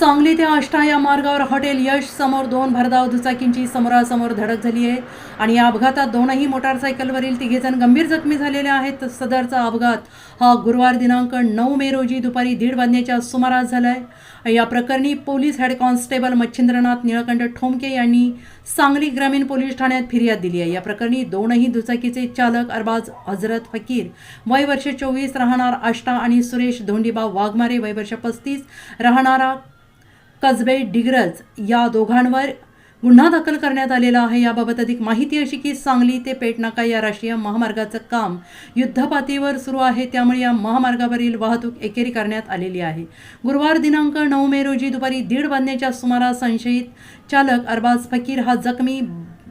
सांगली ते आष्टा या मार्गावर हॉटेल यश समोर दोन भरधाव दुचाकींची समोरासमोर धडक झाली आहे. आणि या अपघातात दोनही मोटारसायकलवरील तिघेजण गंभीर जखमी झालेले आहेत. सदरचा अपघात हा गुरुवार दिनांक नऊ मे रोजी दुपारी दीड वाजण्याच्या सुमारास झाला आहे या प्रकरणी police head constable Machhindranath Nilkanth Thomke यांनी सांगली ग्रामीण पोलीस ठाण्यात फिर्याद दिली आहे. या प्रकरणी दोनही दुचाकीचे चालक अरबाज हजरत फकीर वय वर्ष चोवीस राहणार आष्टा आणि सुरेश धोंडीबा वाघमारे वय वर्ष पस्तीस राहणारा कसबे डिग्रज या दोघांवर गुन्हा दाखल करण्यात आलेला आहे. याबाबत अधिक माहिती अशी की सांगली ते पेटनाका या राष्ट्रीय महामार्गाचं काम युद्धपातळीवर सुरू आहे. त्यामुळे या महामार्गावरील वाहतूक एकेरी करण्यात आलेली आहे. गुरुवार दिनांक नऊ मे रोजी दुपारी दीड वाजण्याच्या सुमारास संशयित चालक अरबाज फकीर हा जखमी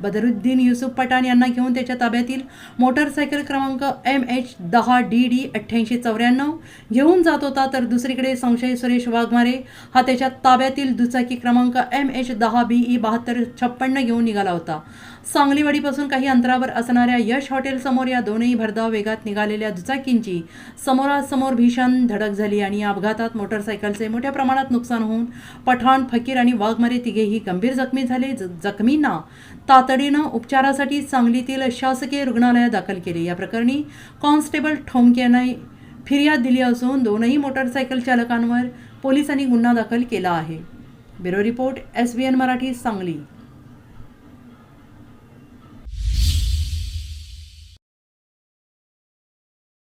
बदरुद्दीन युसुफ पठाण यांना घेऊन त्याच्या ताब्यातील मोटरसायकल क्रमांक एम एच दहा डी डी अठ्ठ्याऐंशी चौऱ्याण्णव घेऊन जात होता तर दुसरीकडे संशय सुरेश वाघमारे हा त्याच्या ताब्यातील दुचाकी क्रमांक एम एच दहा बी ई बहात्तर छप्पन्न घेऊन निघाला होता. सांगलीवाडीपासून काही अंतरावर असणाऱ्या यश हॉटेलसमोर या दोनही भरधाव वेगात निघालेल्या दुचाकींची समोरासमोर भीषण धडक झाली आणि या अपघातात मोटरसायकलचे मोठ्या प्रमाणात नुकसान होऊन पठाण फकीर आणि वाघमारे तिघेही गंभीर जखमी झाले. ज- जखमींना तातडीनं उपचारासाठी सांगलीतील शासकीय रुग्णालयात दाखल केले. या प्रकरणी कॉन्स्टेबल ठोमके यांना फिर्याद दिली असून दोनही मोटरसायकल चालकांवर पोलिसांनी गुन्हा दाखल केला आहे. Bureau report S B N Marathi Sangli.